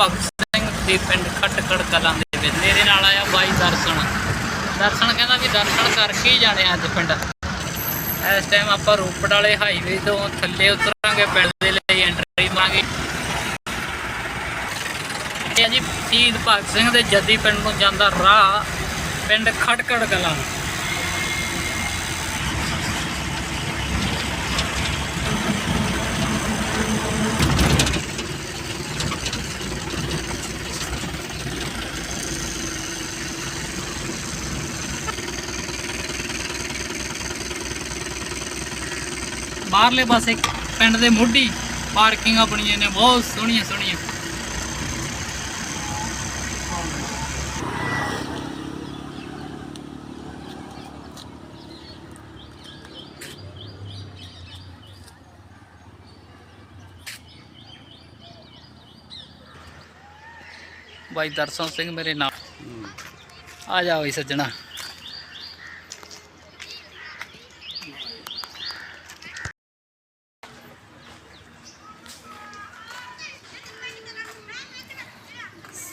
ਭਗਤ ਸਿੰਘ ਦੇ ਪਿੰਡ ਖਟਕੜ ਕਲਾਂ ਦੇ ਵਿੱਚ। ਮੇਰੇ ਨਾਲ ਆਇਆ ਬਾਈ ਦਰਸ਼ਨ। ਦਰਸ਼ਨ ਕਹਿੰਦਾ ਵੀ ਦਰਸ਼ਨ ਕਰਕੇ ਹੀ ਜਾਣੇ ਅੱਜ ਪਿੰਡ? ਇਸ ਟਾਈਮ ਆਪਾਂ ਰੋਪੜ ਵਾਲੇ ਹਾਈਵੇ ਤੋਂ ਥੱਲੇ ਉਤਰਾਂਗੇ, ਪਿੰਡ ਦੇ ਲਈ ਐਂਟਰੀ ਮਾਰਾਂਗੇ ਇਹ ਜੀ ਸ਼ਹੀਦ ਭਗਤ ਸਿੰਘ ਦੇ ਜੱਦੀ ਪਿੰਡ ਨੂੰ ਜਾਂਦਾ ਰਾਹ, ਪਿੰਡ ਖਟਕੜ ਕਲਾਂ। ਬਾਹਰਲੇ ਪਾਸੇ ਪਿੰਡ ਦੇ ਮੋਢੀ ਪਾਰਕਿੰਗਾਂ ਬਣੀਆਂ ਨੇ ਬਹੁਤ ਸੋਹਣੀਆਂ ਸੋਹਣੀਆਂ। ਬਾਈ ਦਰਸ਼ਨ ਸਿੰਘ ਮੇਰੇ ਨਾਲ। ਆ ਜਾ ਬਈ ਸੱਜਣਾ।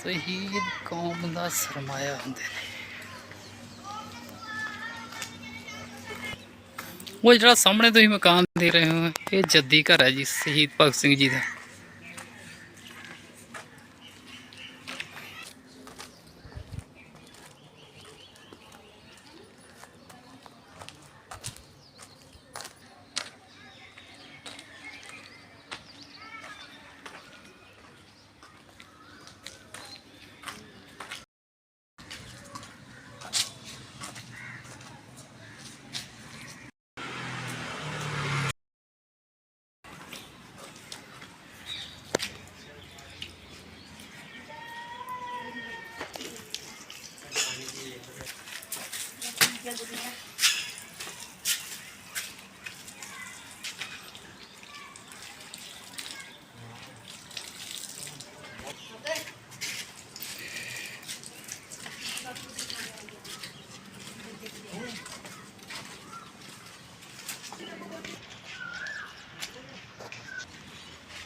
ਸ਼ਹੀਦ ਕੌਮ ਦਾ ਸਰਮਾਇਆ ਹੁੰਦੇ ਨੇ। ਉਹ ਜਿਹੜਾ ਸਾਹਮਣੇ ਤੁਸੀਂ ਮਕਾਨ ਦੇਖ ਰਹੇ ਹੋ, ਇਹ ਜੱਦੀ ਘਰ ਹੈ ਜੀ, ਸ਼ਹੀਦ ਭਗਤ ਸਿੰਘ ਜੀ ਦਾ।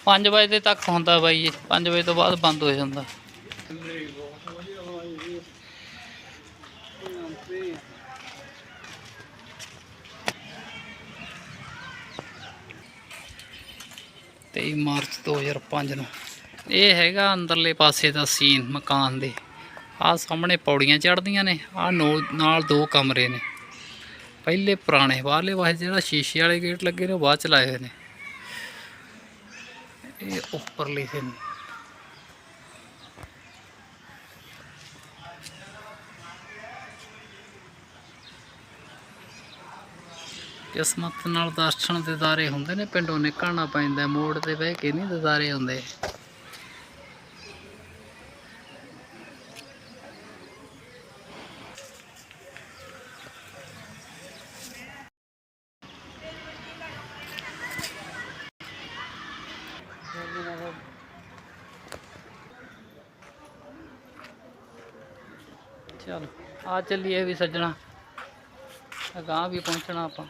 ਪੰਜ ਵਜੇ ਤੱਕ ਹੁੰਦਾ ਬਾਈ ਜੀ 5 ਵਜੇ ਤੋਂ ਬਾਅਦ ਬੰਦ ਹੋ ਜਾਂਦਾ। ਤੇਈ ਮਾਰਚ 2005 ਨੂੰ। ਇਹ ਹੈਗਾ ਅੰਦਰਲੇ ਪਾਸੇ ਦਾ ਸੀਨ ਮਕਾਨ ਦੇ। ਆਹ ਸਾਹਮਣੇ ਪੌੜੀਆਂ ਚੜ੍ਹਦੀਆਂ ਨੇ, ਆਹ ਨਾਲ ਦੋ ਕਮਰੇ ਨੇ। ਪਹਿਲੇ ਪੁਰਾਣੇ, ਬਾਹਰਲੇ ਪਾਸੇ ਜਿਹੜਾ ਸ਼ੀਸ਼ੇ ਵਾਲੇ ਗੇਟ ਲੱਗੇ ਨੇ, ਉਹ ਬਾਅਦ ਚ ਲਾਏ ਹੋਏ ਨੇ। ਇਹ ਉੱਪਰ ਲਿਖੇ ਨੇ ਕਿਸਮਤ ਨਾਲ ਦਰਸ਼ਨ ਦਿਦਾਰੇ ਹੁੰਦੇ ਨੇ, ਪਿੰਡੋਂ ਨਿਕਲਣਾ ਪੈਂਦਾ, ਮੋੜ ਤੇ ਬਹਿ ਕੇ ਨਹੀਂ ਦਿਦਾਰੇ ਹੁੰਦੇ। ਚਲ, ਆ ਚੱਲੀਏ ਵੀ ਸੱਜਣਾ। ਅਗਾਂਹ ਵੀ ਪਹੁੰਚਣਾ ਆਪਾਂ।